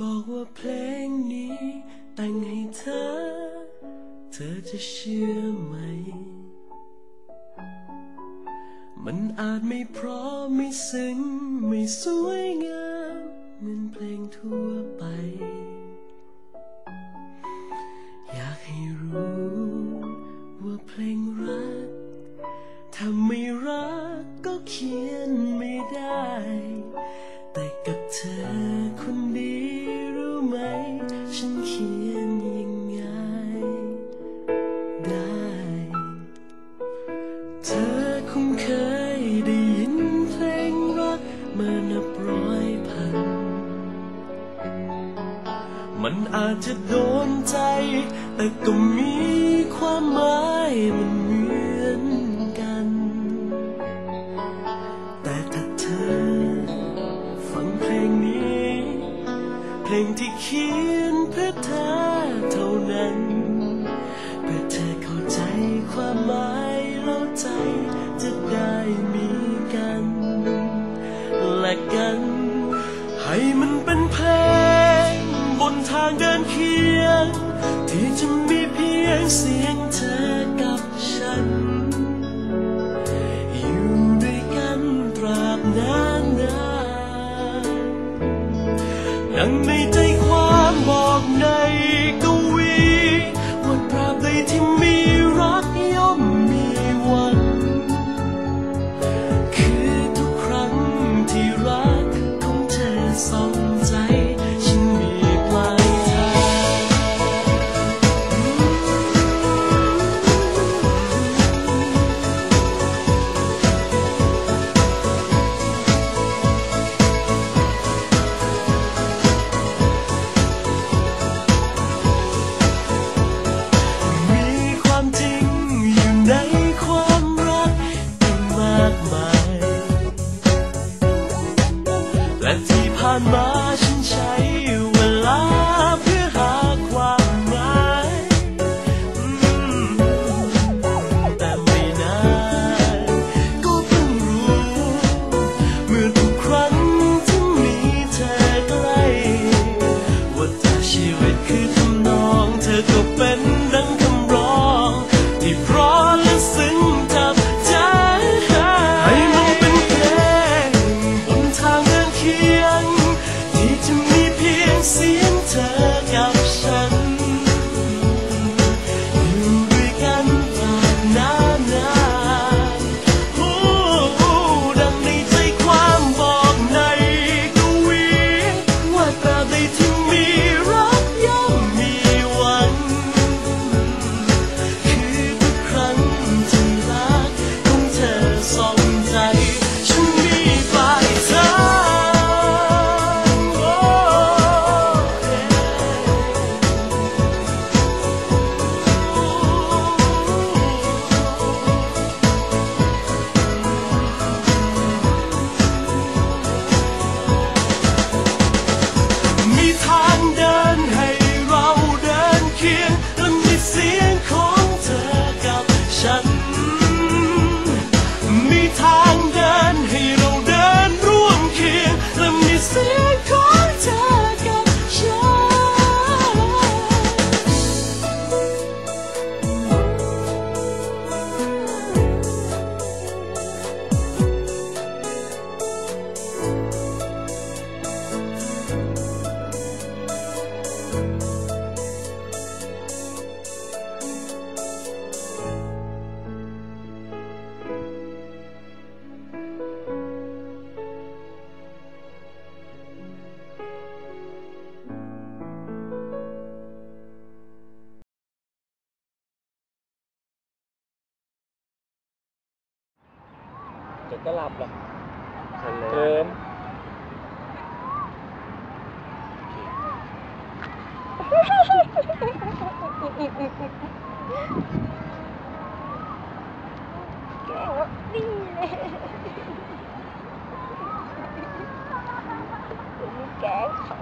บอกว่าเพลงนี้แต่งให้เธอ เธอจะเชื่อไหม มันอาจไม่เพราะไม่ซึ้งไม่สวยงามเหมือนเพลงทั่วไป มันอาจจะโดนใจ แต่ก็มีความหมายมันเหมือนกัน แต่ถ้าเธอ ฟังเพลงนี้ เพลงที่เขียนเพื่อเธอเท่านั้น เพื่อเธอเข้าใจความหมายแล้วใจจะได้มีกัน และกันให้มันางเคียง ที่จะมีเพียงเสียงเธอ จะก็หลับหรอเติมนี่เลยแกเขา